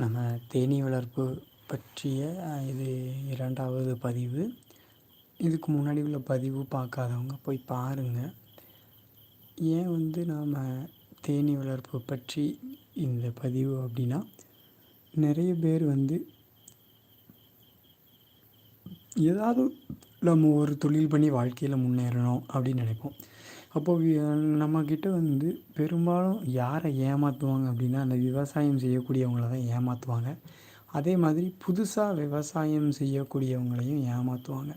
நம்ம தேனீ வளர்ப்பு பற்றிய இது இரண்டாவது பதிவு. இதுக்கு முன்னாடி உள்ள பதிவு பார்க்காதவங்க போய் பாருங்கள் ஏன் வந்து நாம் தேனீ வளர்ப்பு பற்றி இந்த பதிவு அப்படின்னா நிறைய பேர் வந்து ஏதாவது நம்ம ஒரு தொழில் பண்ணி வாழ்க்கையில் முன்னேறணும் அப்படின்னு நினைப்போம். அப்போது நம்மக்கிட்ட வந்து பெரும்பாலும் யாரை ஏமாற்றுவாங்க அப்படின்னா அந்த விவசாயம் செய்யக்கூடியவங்கள தான் ஏமாற்றுவாங்க அதே மாதிரி புதுசாக விவசாயம் செய்யக்கூடியவங்களையும் ஏமாற்றுவாங்க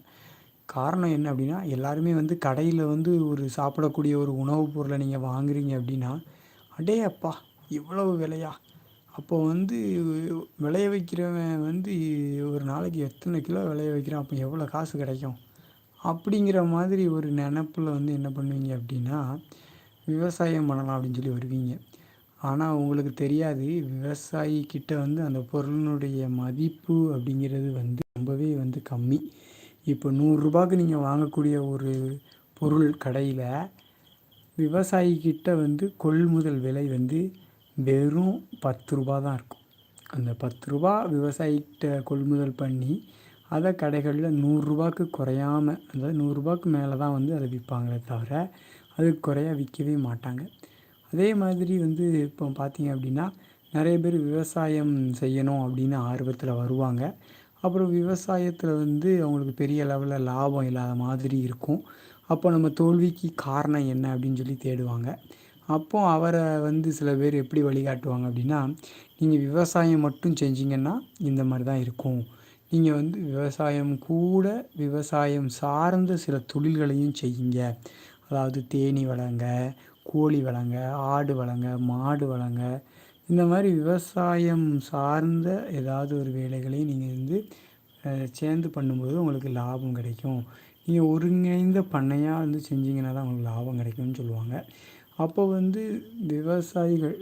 காரணம் என்ன அப்படின்னா எல்லாருமே வந்து கடையில் வந்து ஒரு சாப்பிடக்கூடிய ஒரு உணவுப் பொருளை நீங்கள் வாங்குறீங்க அப்படின்னா அடே அப்பா இவ்வளவு விலையா? அப்போ வந்து விளைய வைக்கிறவன் வந்து ஒரு நாளைக்கு எத்தனை கிலோ விளைய வைக்கிறான்? அப்போ எவ்வளோ காசு கிடைக்கும்? அப்படிங்கிற மாதிரி ஒரு நினப்பில் வந்து என்ன பண்ணுவீங்க அப்படின்னா விவசாயம் பண்ணலாம் அப்படின்னு சொல்லி வருவீங்க. ஆனால் உங்களுக்கு தெரியாது விவசாயிக்கிட்ட வந்து அந்த பொருளினுடைய மதிப்பு அப்படிங்கிறது வந்து ரொம்பவே வந்து கம்மி. இப்போ நூறுரூபாக்கு நீங்கள் வாங்கக்கூடிய ஒரு பொருள் கடையில் விவசாயிக்கிட்ட வந்து கொள்முதல் விலை வந்து வெறும் பத்து ரூபா தான் இருக்கும். அந்த பத்து ரூபா விவசாயிகிட்ட கொள்முதல் பண்ணி அதை கடைகளில் நூறுரூபாக்கு குறையாம அதாவது நூறுரூபாக்கு மேலே தான் வந்து அதை விற்பாங்களே தவிர அது குறையா விற்கவே மாட்டாங்க. அதே மாதிரி வந்து இப்போ பார்த்தீங்க அப்படின்னா நிறைய பேர் விவசாயம் செய்யணும் அப்படின்னு ஆர்வத்தில் வருவாங்க. அப்புறம் விவசாயத்தில் வந்து அவங்களுக்கு பெரிய லெவலில் லாபம் இல்லாத மாதிரி இருக்கும். அப்போ நம்ம தோல்விக்கு காரணம் என்ன அப்படின்னு சொல்லி தேடுவாங்க. அப்போ அவரை வந்து சில பேர் எப்படி வழிகாட்டுவாங்க அப்படின்னா நீங்கள் விவசாயம் மட்டும் செஞ்சீங்கன்னா இந்த மாதிரி தான் இருக்கும். நீங்கள் வந்து விவசாயம் கூட விவசாயம் சார்ந்த சில தொழில்களையும் செய்யுங்க. அதாவது தேனீ வளங்க கோழி வளங்க ஆடு வளங்க மாடு வளங்க. இந்த மாதிரி விவசாயம் சார்ந்த ஏதாவது ஒரு வேலைகளையும் நீங்கள் வந்து சேர்ந்து பண்ணும்போது உங்களுக்கு லாபம் கிடைக்கும். நீங்கள் ஒருங்கிணைந்த பண்ணையாக வந்து செஞ்சீங்கன்னா தான் உங்களுக்கு லாபம் கிடைக்கும்னு சொல்லுவாங்க. அப்போ வந்து விவசாயிகள்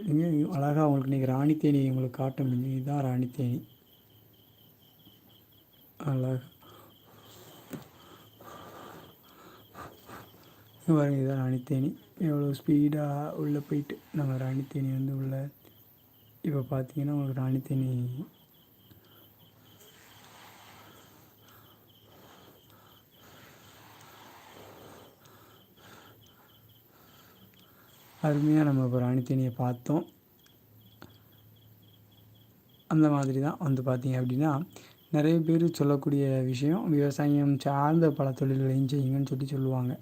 அழகாக உங்களுக்கு இன்றைக்கி ராணி தேனி உங்களுக்கு காட்ட முடியும் இதுதான் ராணி தேனி அழகா பாருங்க இதுதான் ராணித்தேனி. எவ்வளோ ஸ்பீடாக உள்ளே போயிட்டு நம்ம ராணித்தேனி வந்து உள்ள. இப்போ பார்த்தீங்கன்னா உங்களுக்கு ராணித்தேனி அருமையாக நம்ம இப்போ ராணித்தேனியை பார்த்தோம். அந்த மாதிரி தான் வந்து பார்த்தீங்க அப்படின்னா நிறைய பேர் சொல்லக்கூடிய விஷயம் விவசாயம் சார்ந்த பல தொழில்களையும் செய்யுங்கன்னு சொல்லி சொல்லுவாங்க.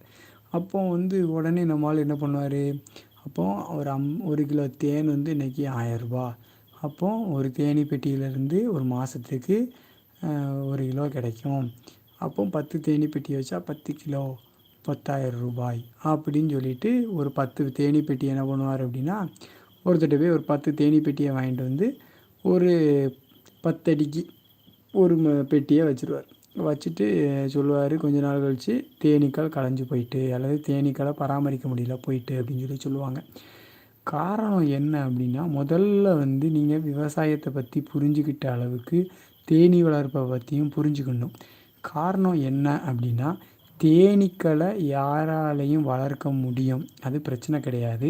அப்போ வந்து உடனே நம்மால் என்ன பண்ணுவார்? அப்போ ஒரு அம் ஒரு கிலோ தேன் வந்து இன்றைக்கி ஆயரூபா அப்போ ஒரு தேனி பெட்டியிலேருந்து ஒரு மாதத்துக்கு ஒரு கிலோ கிடைக்கும். அப்போ பத்து தேனி பெட்டி வச்சா பத்து கிலோ பத்தாயிரம் ரூபாய் அப்படின்னு சொல்லிட்டு ஒரு பத்து தேனி பெட்டி என்ன பண்ணுவார் அப்படின்னா ஒருத்தட்ட போய் ஒரு பத்து தேனி பெட்டியை வாங்கிட்டு வந்து ஒரு பத்தடிக்கு ஒரு ம பெட்டியை வச்சுருவார். வச்சுட்டு சொல்லுவார் கொஞ்ச நாள் கழித்து தேனீக்கள் களைஞ்சு போயிட்டு அல்லது தேனீக்களை பராமரிக்க முடியல போயிட்டு அப்படின்னு சொல்லி சொல்லுவாங்க. காரணம் என்ன அப்படின்னா முதல்ல வந்து நீங்கள் விவசாயத்தை பற்றி புரிஞ்சுக்கிட்ட அளவுக்கு தேனீ வளர்ப்பை பற்றியும் புரிஞ்சுக்கணும். காரணம் என்ன அப்படின்னா தேனீக்களை யாராலையும் வளர்க்க முடியும். அது பிரச்சனை கிடையாது.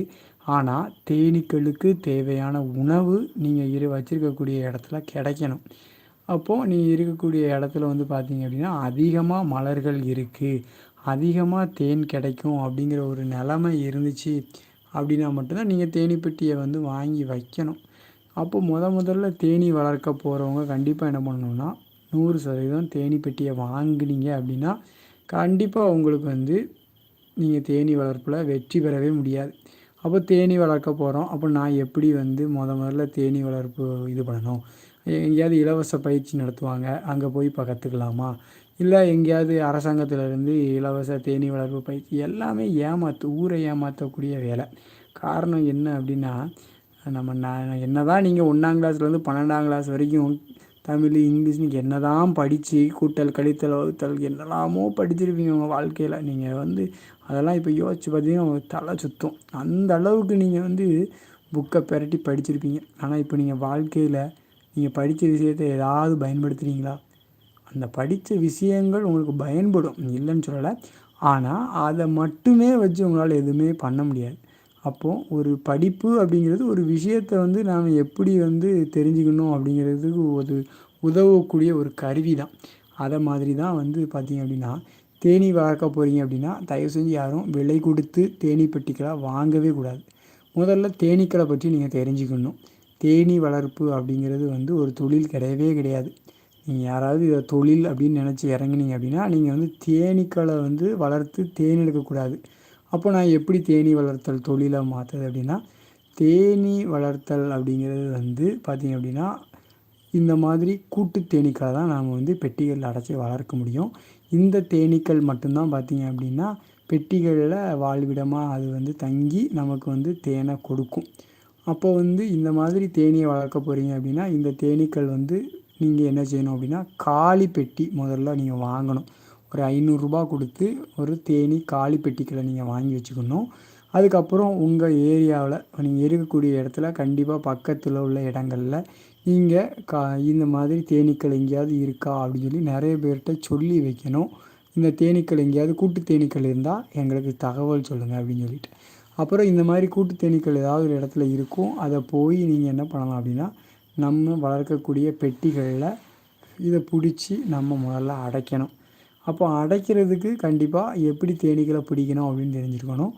ஆனால் தேனீக்களுக்கு தேவையான உணவு நீங்கள் இரு வச்சுருக்கக்கூடிய இடத்துல கிடைக்கணும். அப்போது நீ இருக்கக்கூடிய இடத்துல வந்து பார்த்தீங்க அப்படின்னா அதிகமாக மலர்கள் இருக்குது அதிகமாக தேன் கிடைக்கும் அப்படிங்கிற ஒரு நிலமை இருந்துச்சு அப்படின்னா மட்டும்தான் நீங்கள் தேனிப்பெட்டியை வந்து வாங்கி வைக்கணும். அப்போ முத முதல்ல தேனி வளர்க்க போகிறவங்க கண்டிப்பாக என்ன பண்ணணும்னா நூறு சதவீதம் தேனி பெட்டியை வாங்கினீங்க அப்படின்னா கண்டிப்பாக உங்களுக்கு வந்து நீங்கள் தேனி வளர்ப்பில் வெற்றி பெறவே முடியாது. அப்போ தேனி வளர்க்க போகிறோம் அப்போ நான் எப்படி வந்து முத முதல்ல தேனி வளர்ப்பு இது பண்ணணும்? எங்கேயாவது இலவச பயிற்சி நடத்துவாங்க அங்கே போய் இப்போ கற்றுக்கலாமா இல்லை எங்கேயாவது அரசாங்கத்திலேருந்து இலவச தேனீ வளர்ப்பு பயிற்சி எல்லாமே ஏமாற்று ஊரை ஏமாற்றக்கூடிய வேலை. காரணம் என்ன அப்படின்னா நம்ம நான் என்ன தான் நீங்கள் ஒன்றாம் கிளாஸ்லேருந்து பன்னெண்டாம் கிளாஸ் வரைக்கும் தமிழ் இங்கிலீஷ் நீங்கள் என்ன தான் படித்து கூட்டல் கழித்தல் வகுத்தல் என்னெல்லாமோ படிச்சிருப்பீங்க உங்கள் வாழ்க்கையில். நீங்கள் வந்து அதெல்லாம் இப்போ யோசித்து பார்த்தீங்கன்னா தலை சுத்தம். அந்த அளவுக்கு நீங்கள் வந்து புக்கை பெரட்டி படிச்சிருப்பீங்க. ஆனால் இப்போ நீங்கள் வாழ்க்கையில் நீங்கள் படித்த விஷயத்தை ஏதாவது பயன்படுத்துகிறீங்களா அந்த படித்த விஷயங்கள் உங்களுக்கு பயன்படும். இல்லைன்னு சொல்லலை. ஆனால் அதை மட்டுமே வச்சு உங்களால் எதுவுமே பண்ண முடியாது. அப்போது ஒரு படிப்பு அப்படிங்கிறது ஒரு விஷயத்தை வந்து நாம் எப்படி வந்து தெரிஞ்சுக்கணும் அப்படிங்கிறதுக்கு ஒரு உதவக்கூடிய ஒரு கருவி தான். அதை மாதிரி தான் வந்து பார்த்திங்க அப்படின்னா தேனீ வளர்க்க போகிறீங்க அப்படின்னா தயவு செஞ்சு யாரும் விலை கொடுத்து தேனீ பெட்டிகளை வாங்கவே கூடாது. முதல்ல தேனீக்களை பற்றி நீங்கள் தெரிஞ்சுக்கணும். தேனீ வளர்ப்பு அப்படிங்கிறது வந்து ஒரு தொழில் கிடையவே கிடையாது. நீங்கள் யாராவது இதை தொழில் அப்படின்னு நினச்சி இறங்குனீங்க அப்படின்னா நீங்கள் வந்து தேனீக்களை வந்து வளர்த்து தேன் எடுக்கக்கூடாது அப்போ நான் எப்படி தேனீ வளர்த்தல் தொழிலை மாற்றுது அப்படின்னா தேனீ வளர்த்தல் அப்படிங்கிறது வந்து பார்த்திங்க அப்படின்னா இந்த மாதிரி கூட்டு தேனீக்களை தான் நாம் வந்து பெட்டிகளில் அடைச்சி வளர்க்க முடியும். இந்த தேனீக்கள் மட்டும்தான் பார்த்திங்க அப்படின்னா பெட்டிகளில் வாழ்விடமாக அது வந்து தங்கி நமக்கு வந்து தேனை கொடுக்கும். அப்போ வந்து இந்த மாதிரி தேனீயை வளர்க்க போகிறீங்க அப்படின்னா இந்த தேனீக்கள் வந்து நீங்கள் என்ன செய்யணும் அப்படின்னா காலி பெட்டி முதல்ல நீங்கள் வாங்கணும். ஒரு ஐநூறுரூபா கொடுத்து ஒரு தேனீ காலி பெட்டிக்களை நீங்கள் வாங்கி வச்சுக்கணும். அதுக்கப்புறம் உங்கள் ஏரியாவில் நீங்கள் இருக்கக்கூடிய இடத்துல கண்டிப்பாக பக்கத்தில் உள்ள இடங்களில் நீங்கள் கா இந்த மாதிரி தேனீக்கள் எங்கேயாவது இருக்கா அப்படின்னு சொல்லி நிறைய பேர்கிட்ட சொல்லி வைக்கணும். இந்த தேனீக்கள் எங்கேயாவது கூட்டு தேனீக்கள் இருந்தால் எங்களுக்கு தகவல் சொல்லுங்கள் அப்படின்னு சொல்லிட்டு. அப்புறம் இந்த மாதிரி கூட்டு தேனீக்கள் ஏதாவது ஒரு இடத்துல இருக்கும் அதை போய் நீங்கள் என்ன பண்ணலாம் அப்படின்னா நம்ம வளர்க்கக்கூடிய பெட்டிகளில் இதை பிடிச்சி நம்ம முதல்ல அடைக்கணும். அப்போ அடைக்கிறதுக்கு கண்டிப்பாக எப்படி தேனீக்களை பிடிக்கணும் அப்படின்னு தெரிஞ்சுருக்கணும்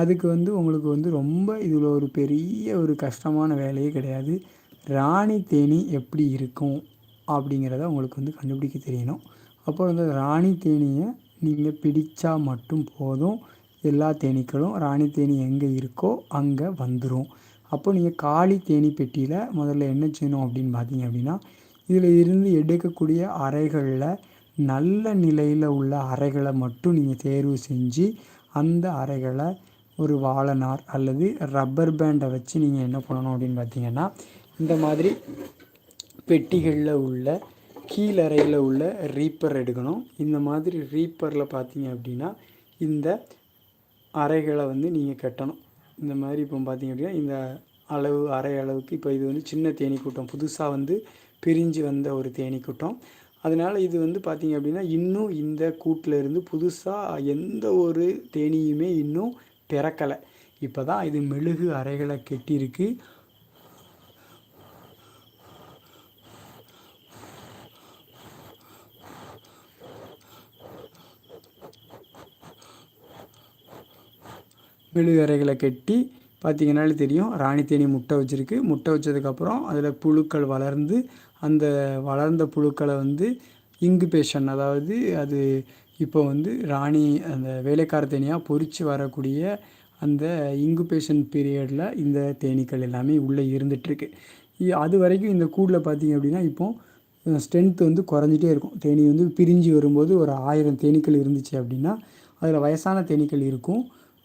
அதுக்கு வந்து உங்களுக்கு வந்து ரொம்ப இதில் ஒரு பெரிய ஒரு கஷ்டமான வேலையே கிடையாது. ராணி தேனி எப்படி இருக்கும் அப்படிங்கிறத உங்களுக்கு வந்து கண்டுபிடிக்க தெரியணும். அப்போ வந்து ராணி தேனியை நீங்கள் பிடித்தா மட்டும் போதும். எல்லா தேனீக்களும் ராணி தேனி எங்கே இருக்கோ அங்கே வந்துடும் அப்போ நீங்கள் காளி தேனி பெட்டியில் முதல்ல என்ன செய்யணும் அப்படின்னு பார்த்தீங்க அப்படின்னா இதில் இருந்து எடுக்கக்கூடிய அறைகளில் நல்ல நிலையில் உள்ள அறைகளை மட்டும் நீங்கள் தேர்வு செஞ்சு அந்த அறைகளை ஒரு வாழனார் அல்லது ரப்பர் பேண்டை வச்சு நீங்கள் என்ன பண்ணணும் அப்படின்னு பார்த்தீங்கன்னா இந்த மாதிரி பெட்டிகளில் உள்ள கீழறையில் உள்ள ரீப்பர் எடுக்கணும். இந்த மாதிரி ரீப்பரில் பார்த்தீங்க அப்படின்னா இந்த அறைகளை வந்து நீங்கள் கட்டணும். இந்த மாதிரி இப்போ பார்த்தீங்க அப்படின்னா இந்த அளவு அறை அளவுக்கு இப்போ இது வந்து சின்ன தேனி கூட்டம் புதுசாக வந்து பிரிஞ்சு வந்த ஒரு தேனி கூட்டம் அதனால் இது வந்து பார்த்திங்க அப்படின்னா இன்னும் இந்த கூட்டில் இருந்து புதுசாக எந்த ஒரு தேனியுமே இன்னும் பிறக்கலை. இப்போ தான் இது மெழுகு அறைகளை கெட்டியிருக்கு. மெழுகறைகளை கட்டி பார்த்தீங்கன்னாலே தெரியும் ராணி தேனி முட்டை வச்சுருக்கு. முட்டை வச்சதுக்கப்புறம் அதில் புழுக்கள் வளர்ந்து அந்த வளர்ந்த புழுக்களை வந்து இங்குபேஷன் அதாவது அது இப்போ வந்து ராணி அந்த வேலைக்கார தேனியாக பொறிச்சு வரக்கூடிய அந்த இங்குபேஷன் பீரியடில் இந்த தேனீக்கள் எல்லாமே உள்ளே இருந்துகிட்ருக்கு அது வரைக்கும் இந்த கூடில் பார்த்திங்க அப்படின்னா இப்போது ஸ்ட்ரென்த் வந்து குறைஞ்சிட்டே இருக்கும். தேனி வந்து பிரிஞ்சு வரும்போது ஒரு ஆயிரம் தேனீக்கள் இருந்துச்சு அப்படின்னா அதில் வயசான தேனீக்கள் இருக்கும்.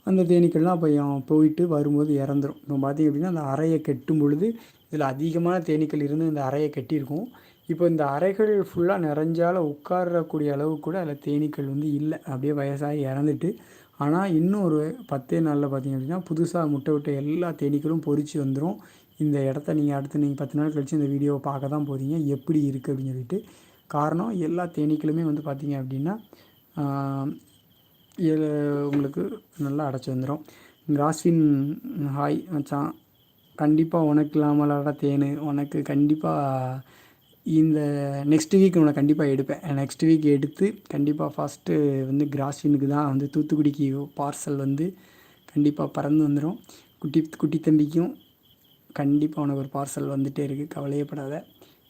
அந்த தேனீக்கள்லாம் அப்போ போயிட்டு வரும்போது இறந்துரும். இப்போ பார்த்திங்க அப்படின்னா அந்த அறையை கெட்டும் பொழுது இதில் அதிகமான தேனீக்கள் இருந்து இந்த அறையை கட்டியிருக்கும். இப்போ இந்த அறைகள் ஃபுல்லாக நிறைஞ்சால உட்காரக்கூடிய அளவு கூட அதில் தேனீக்கள் வந்து இல்லை. அப்படியே வயசாகி இறந்துட்டு. ஆனால் இன்னும் ஒரு பத்தே நாளில் பார்த்திங்க அப்படின்னா புதுசாக முட்டை விட்ட எல்லா தேனீக்களும் பொறிச்சு வந்துடும் இந்த இடத்த நீங்கள் அடுத்து நீங்கள் பத்து நாள் கழித்து இந்த வீடியோவை பார்க்க தான் போகிறீங்க எப்படி இருக்குது அப்படின்னு சொல்லிட்டு. காரணம் எல்லா தேனீக்களுமே வந்து பார்த்திங்க அப்படின்னா இதில் உங்களுக்கு நல்லா அடைச்சி வந்துடும் ராசின் ஹாய் மச்சான். கண்டிப்பாக உனக்கு இல்லாமலாட தேன். உனக்கு கண்டிப்பாக இந்த நெக்ஸ்ட் வீக் உன்னை கண்டிப்பாக எடுப்பேன். நெக்ஸ்ட் வீக் எடுத்து கண்டிப்பாக ஃபஸ்ட்டு வந்து கிராஸ்வினுக்கு தான் வந்து தூத்துக்குடிக்கு பார்சல் வந்து கண்டிப்பாக பறந்து வந்துடும் குட்டி குட்டி தம்பிக்கும் கண்டிப்பாக உனக்கு ஒரு பார்சல் வந்துகிட்டே இருக்குது கவலையப்படாத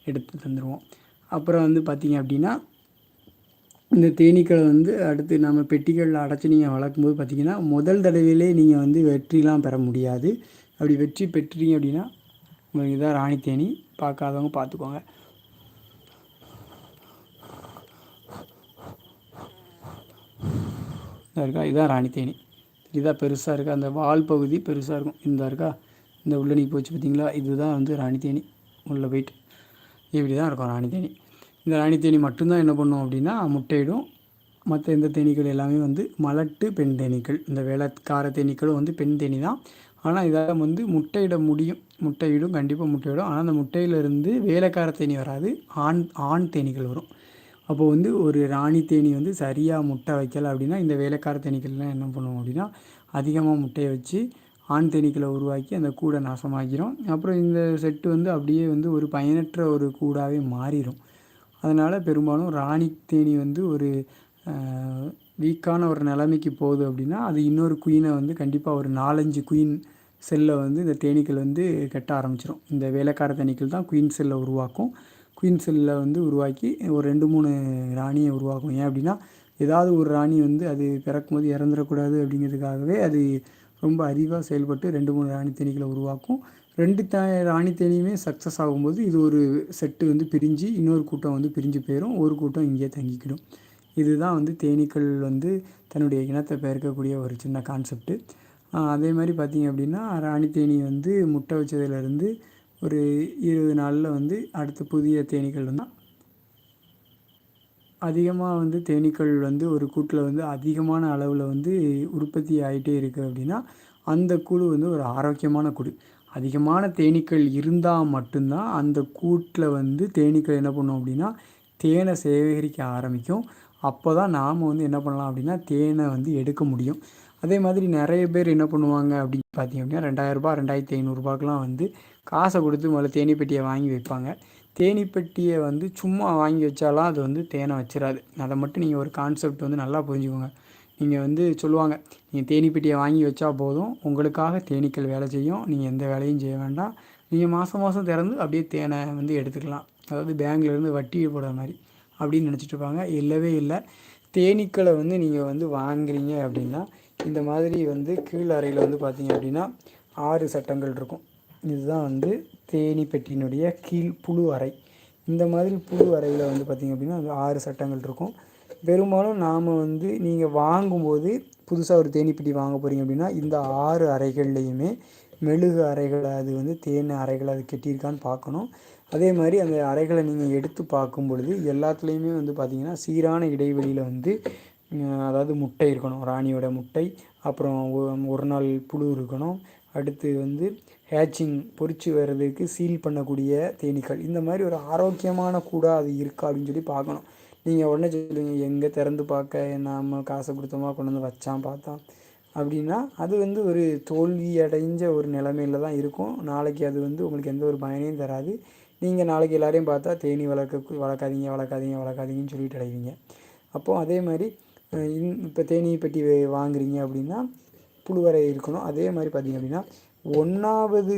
எடுத்து தந்துடுவோம் அப்புறம் வந்து பார்த்திங்க அப்படின்னா இந்த தேனீக்களை வந்து அடுத்து நம்ம பெட்டிகளில் அடைச்சி நீங்கள் வளர்க்கும்போது பார்த்திங்கன்னா முதல் தடவையிலே நீங்கள் வந்து வெற்றிலாம் பெற முடியாது. அப்படி வெற்றி பெற்றீங்க அப்படின்னா உங்களுக்கு இதான் ராணி தேனி. பார்க்காதவங்க பார்த்துக்கோங்க. இருக்கா? இதான் ராணி தேனி. இதுதான் பெருசாக இருக்கா? அந்த வால் பகுதி பெருசாக இருக்கும். இந்த இருக்கா? இந்த உள்ள நீ போச்சு பார்த்தீங்களா? இதுதான் வந்து ராணி தேனி. உள்ளே போயிட்டு இப்படி தான் இருக்கும் ராணி தேனி. இந்த ராணி தேனி மட்டும்தான் என்ன பண்ணும் அப்படின்னா முட்டையிடும். மற்ற எந்த தேனீக்கள் எல்லாமே வந்து மலட்டு பெண் தேனீக்கள். இந்த வேலைக்கார தேனீக்களும் வந்து பெண் தேனி தான். ஆனால் இதால் வந்து முட்டையிட முடியும். முட்டையிடும் கண்டிப்பாக முட்டையிடும். ஆனால் அந்த முட்டையிலிருந்து வேலைக்கார தேனி வராது. ஆண் ஆண் தேனீக்கள் வரும். அப்போது வந்து ஒரு ராணி தேனி வந்து சரியாக முட்டை வைக்கலை அப்படின்னா இந்த வேலைக்கார தேனீக்கள்லாம் என்ன பண்ணுவோம் அப்படின்னா அதிகமாக முட்டையை வச்சு ஆண் தேனீக்களை உருவாக்கி அந்த கூடை நாசமாக்கிரும். அப்புறம் இந்த செட்டு வந்து அப்படியே வந்து ஒரு பயனற்ற ஒரு கூடாகவே மாறிடும் அதனால் பெரும்பாலும் ராணி தேனி வந்து ஒரு வீக்கான ஒரு நிலைமைக்கு போகுது அப்படின்னா அது இன்னொரு குயினை வந்து கண்டிப்பாக ஒரு நாலஞ்சு குயின் செல்லை வந்து இந்த தேனீக்கள் வந்து கட்ட ஆரம்பிச்சிடும் இந்த வேலைக்கார தேனீக்கள் தான் குயின் செல்லை உருவாக்கும். குயின் செல்லை வந்து உருவாக்கி ஒரு ரெண்டு மூணு ராணியை உருவாக்கும். ஏன் அப்படின்னா ஏதாவது ஒரு ராணி வந்து அது பிறக்கும் போது இறந்துடக்கூடாது அப்படிங்கிறதுக்காகவே அது ரொம்ப அறிவாக செயல்பட்டு ரெண்டு மூணு ராணி தேனீக்களை உருவாக்கும். ரெண்டு த ராணி தேனியுமே சக்ஸஸ் ஆகும்போது இது ஒரு செட்டு வந்து பிரிஞ்சு இன்னொரு கூட்டம் வந்து பிரிஞ்சு போயிடும் ஒரு கூட்டம் இங்கேயே தங்கிக்கிடும். இதுதான் வந்து தேனீக்கள் வந்து தன்னுடைய இனத்தை பெயர்க்கக்கூடிய ஒரு சின்ன கான்செப்ட்டு அதே மாதிரி பார்த்திங்க அப்படின்னா ராணி தேனி வந்து முட்டை வச்சதுலேருந்து ஒரு இருபது நாளில் வந்து அடுத்த புதிய தேனீக்கள் வந்து அதிகமாக வந்து தேனீக்கள் வந்து ஒரு கூட்டில் வந்து அதிகமான அளவில் வந்து உற்பத்தி ஆகிட்டே இருக்குது அப்படின்னா அந்த குழு வந்து ஒரு ஆரோக்கியமான குழு. அதிகமான தேனீக்கள் இருந்தால் மட்டும்தான் அந்த கூட்டில் வந்து தேனீக்கள் என்ன பண்ணும் அப்படின்னா தேனை சேகரிக்க ஆரம்பிக்கும். அப்போ தான் நாம் வந்து என்ன பண்ணலாம் அப்படின்னா தேனை வந்து எடுக்க முடியும். அதே மாதிரி நிறைய பேர் என்ன பண்ணுவாங்க அப்படின்னு பார்த்தீங்க அப்படின்னா ரெண்டாயிரரூபா ரெண்டாயிரத்தி ஐநூறுரூபாக்கெலாம் வந்து காசை கொடுத்து முதல்ல தேனி பெட்டியை வாங்கி வைப்பாங்க. தேனி பெட்டியை வந்து சும்மா வாங்கி வச்சாலாம் அது வந்து தேனை வச்சிடாது அதை மட்டும் நீங்கள் ஒரு கான்செப்ட் வந்து நல்லா புரிஞ்சுக்கோங்க. நீங்கள் வந்து சொல்லுவாங்க நீங்கள் தேனி பெட்டியை வாங்கி வச்சா போதும் உங்களுக்காக தேனீக்கள் வேலை செய்யும் நீங்கள் எந்த வேலையும் செய்ய வேண்டாம். நீங்கள் மாதம் மாதம் திறந்து அப்படியே தேனை வந்து எடுத்துக்கலாம். அதாவது பேங்க்லேருந்து வட்டி போடுற மாதிரி அப்படின்னு நினச்சிட்டு இருப்பாங்க. இல்லவே இல்லை. தேனீக்களை வந்து நீங்கள் வந்து வாங்குறீங்க அப்படின்னா இந்த மாதிரி வந்து கீழ் அறையில் வந்து பார்த்தீங்க அப்படின்னா ஆறு சட்டங்கள் இருக்கும். இதுதான் வந்து தேனி பெட்டியினுடைய கீழ் புழு அறை. இந்த மாதிரி புழு அறையில் வந்து பார்த்திங்க அப்படின்னா ஆறு சட்டங்கள் இருக்கும். பெரும்பாலும் நாம் வந்து நீங்கள் வாங்கும்போது புதுசாக ஒரு தேனி வாங்க போகிறீங்க அப்படின்னா இந்த ஆறு அறைகள்லையுமே மெழுகு அறைகளை அது வந்து தேன் அறைகளை அது கெட்டியிருக்கான்னு பார்க்கணும். அதே மாதிரி அந்த அறைகளை நீங்கள் எடுத்து பார்க்கும் பொழுது எல்லாத்துலேயுமே வந்து பார்த்திங்கன்னா சீரான இடைவெளியில் வந்து அதாவது முட்டை இருக்கணும். ராணியோட முட்டை அப்புறம் ஒரு நாள் புழு இருக்கணும். அடுத்து வந்து ஹேச்சிங் பொறிச்சு வர்றதுக்கு சீல் பண்ணக்கூடிய தேனீக்கள் இந்த மாதிரி ஒரு ஆரோக்கியமான கூட அது இருக்கா அப்படின்னு சொல்லி பார்க்கணும். நீங்கள் உடனே சொல்லுவீங்க எங்கே திறந்து பார்க்க? நாம் காசை கொடுத்தோமா? கொண்டு வந்து வச்சான் பார்த்தான். அப்படின்னா அது வந்து ஒரு தோல்வி அடைஞ்ச ஒரு நிலமையில தான் இருக்கும். நாளைக்கு அது வந்து உங்களுக்கு எந்த ஒரு பயனையும் தராது. நீங்கள் நாளைக்கு எல்லாரையும் பார்த்தா தேனி வளர்க்க வளர்க்காதீங்க வளர்க்காதீங்க வளர்க்காதீங்கன்னு சொல்லிட்டு அடைவீங்க அப்போது அதே மாதிரி இன் இப்போ தேனி பெட்டி வாங்குறீங்க அப்படின்னா புழுவரை இருக்கணும். அதே மாதிரி பார்த்தீங்க அப்படின்னா ஒன்றாவது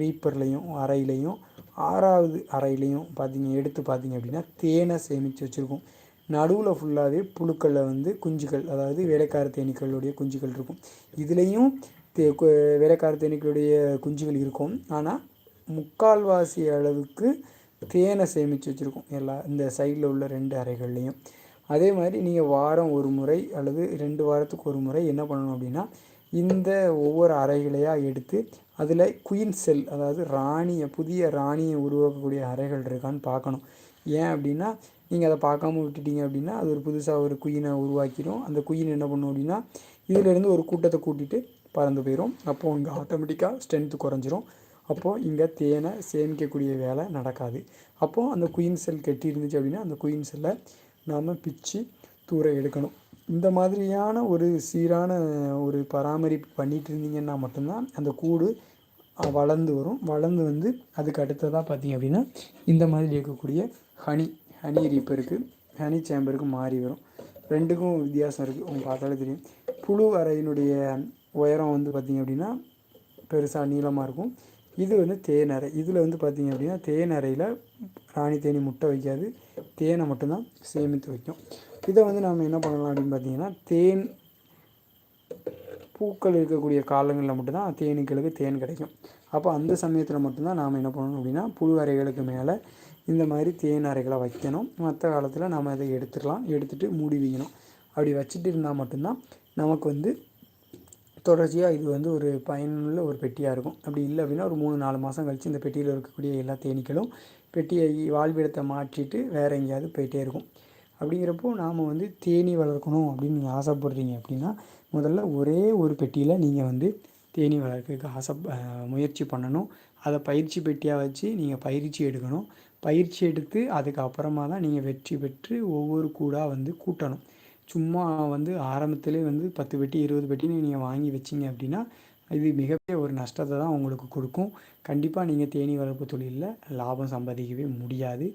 ரீப்பர்லேயும் அறையிலையும் ஆறாவது அறையிலையும் பார்த்திங்க எடுத்து பார்த்திங்க அப்படின்னா தேனை சேமித்து வச்சுருக்கோம். நடுவில் ஃபுல்லாகவே புழுக்களில் வந்து குஞ்சுகள் அதாவது வேலைக்கார தேனீக்களுடைய குஞ்சுகள் இருக்கும். இதுலேயும் தே வேலைக்கார தேனீக்களுடைய குஞ்சுகள் இருக்கும். ஆனால் முக்கால்வாசி அளவுக்கு தேனை சேமித்து வச்சுருக்கோம். எல்லா இந்த சைடில் உள்ள ரெண்டு அறைகள்லேயும். அதே மாதிரி நீங்கள் வாரம் ஒரு முறை அல்லது ரெண்டு வாரத்துக்கு ஒரு முறை என்ன பண்ணணும் அப்படின்னா இந்த ஒவ்வொரு அறைகளையாக எடுத்து அதில் குயின் செல் அதாவது ராணியை புதிய ராணியை உருவாக்கக்கூடிய அறைகள் இருக்கான்னு பார்க்கணும். ஏன் அப்படின்னா நீங்கள் அதை பார்க்காம விட்டுட்டீங்க அப்படின்னா அது ஒரு புதுசாக ஒரு குயினை உருவாக்கிடும் அந்த குயின் என்ன பண்ணும் அப்படின்னா இதிலேருந்து ஒரு கூட்டத்தை கூட்டிகிட்டு பறந்து போயிடும் அப்போது இங்கே ஆட்டோமேட்டிக்காக ஸ்ட்ரென்த்து குறைஞ்சிரும். அப்போது இங்கே தேனை சேமிக்கக்கூடிய வேலை நடக்காது. அப்போது அந்த குயின் செல் கெட்டி இருந்துச்சு அப்படின்னா அந்த குயின் செல்லை நாம் பிச்சு தூர எடுக்கணும். இந்த மாதிரியான ஒரு சீரான ஒரு பராமரிப்பு பண்ணிகிட்டு இருந்தீங்கன்னா மட்டும்தான் அந்த கூடு வளர்ந்து வரும். வளர்ந்து வந்து அதுக்கு அடுத்ததாக பார்த்திங்க அப்படின்னா இந்த மாதிரி இருக்கக்கூடிய ஹனி ஹனி ரீப்பருக்கு ஹனி சேம்பருக்கு மாறி வரும். ரெண்டுக்கும் வித்தியாசம் இருக்குது உங்களுக்கு பார்த்தாலே தெரியும். புழு அறையினுடைய உயரம் வந்து பார்த்திங்க அப்படின்னா பெருசாக நீளமாக இருக்கும். இது வந்து தேனறை இதில் வந்து பார்த்திங்க அப்படின்னா தேனறையில் ராணி தேனி முட்டை வைக்காது. தேனை மட்டும்தான் சேமித்து வைக்கும். இதை வந்து நம்ம என்ன பண்ணலாம் அப்படின்னு பார்த்தீங்கன்னா தேன் பூக்கள் இருக்கக்கூடிய காலங்களில் மட்டும்தான் தேனீக்களுக்கு தேன் கிடைக்கும். அப்போ அந்த சமயத்தில் மட்டும்தான் நாம் என்ன பண்ணணும் அப்படின்னா புழு அறைகளுக்கு மேலே இந்த மாதிரி தேன் அறைகளை வைக்கணும். மற்ற காலத்தில் நம்ம அதை எடுத்துடலாம். எடுத்துகிட்டு மூடி வைக்கணும். அப்படி வச்சுட்டு இருந்தால் மட்டும்தான் நமக்கு வந்து தொடர்ச்சியாக இது வந்து ஒரு பயனுள்ள ஒரு பெட்டியாக இருக்கும். அப்படி இல்லை அப்படின்னா ஒரு மூணு நாலு மாதம் கழித்து இந்த பெட்டியில் இருக்கக்கூடிய எல்லா தேனீக்களும் பெட்டியை வாழ்விடத்தை மாற்றிட்டு வேறு எங்கேயாவது போயிட்டே இருக்கும். அப்படிங்கிறப்போ நாம் வந்து தேனி வளர்க்கணும் அப்படின்னு நீங்கள் ஆசைப்படுறீங்க அப்படின்னா முதல்ல ஒரே ஒரு பெட்டியில் நீங்கள் வந்து தேனி வளர்க்கறதுக்கு ஆசை முயற்சி பண்ணணும். அதை பயிற்சி பெட்டியாக வச்சு நீங்கள் பயிற்சி எடுக்கணும். பயிற்சி எடுத்து அதுக்கப்புறமா தான் நீங்கள் வெற்றி பெற்று ஒவ்வொரு கூடாக வந்து கூட்டணும். சும்மா வந்து ஆரம்பத்திலே வந்து பத்து பெட்டி இருபது பெட்டின்னு நீங்கள் வாங்கி வச்சிங்க அப்படின்னா இது மிகப்பெரிய ஒரு நஷ்டத்தை தான் உங்களுக்கு கொடுக்கும். கண்டிப்பாக நீங்கள் தேனீ வளர்ப்பு தொழிலில் லாபம் சம்பாதிக்கவே முடியாது.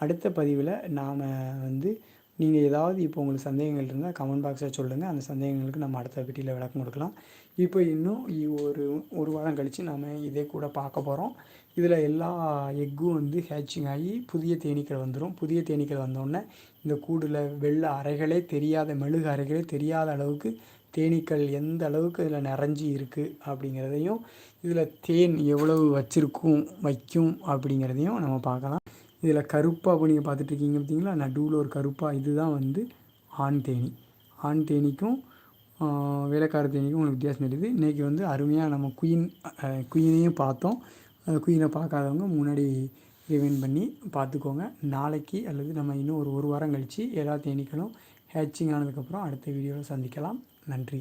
அடுத்த பதிவில் நாம் வந்து நீங்கள் ஏதாவது இப்போ உங்களுக்கு சந்தேகங்கள் இருந்தால் கமெண்ட் பாக்ஸில் சொல்லுங்கள் அந்த சந்தேகங்களுக்கு நம்ம அடுத்த வீட்டில் விளக்கம் கொடுக்கலாம். இப்போ இன்னும் ஒரு ஒரு வாரம் கழித்து நாம் இதே கூட பார்க்க போகிறோம் இதில் எல்லா எக்கும் வந்து ஹேச்சிங் ஆகி புதிய தேனீக்கள் வந்துடும் புதிய தேனீக்கள் வந்தோடனே இந்த கூடில் வெள்ளை அறைகளே தெரியாத மெழுகு அறைகளே தெரியாத அளவுக்கு தேனீக்கள் எந்த அளவுக்கு இதில் நிறைஞ்சி இருக்குது அப்படிங்கிறதையும் இதில் தேன் எவ்வளவு வச்சிருக்கும் வைக்கும் அப்படிங்கிறதையும் நம்ம பார்க்கலாம். இதில் கருப்பாக இப்போ நீங்கள் பார்த்துட்ருக்கீங்க பார்த்தீங்களா? நடுவில் ஒரு கருப்பாக இதுதான் வந்து ஆண் தேனி. ஆண் தேனிக்கும் வேலைக்கார தேனிக்கும் உங்களுக்கு வித்தியாசம் தெரியுது. இன்றைக்கி வந்து அருமையாக நம்ம குயின் குயினையும் பார்த்தோம். அந்த குயினை பார்க்காதவங்க முன்னாடி ரிவைன் பண்ணி பார்த்துக்கோங்க. நாளைக்கு அல்லது நம்ம இன்னும் ஒரு ஒரு வாரம் கழித்து எல்லா தேனீக்களும் ஹேச்சிங் ஆனதுக்கப்புறம் அடுத்த வீடியோவில் சந்திக்கலாம். நன்றி.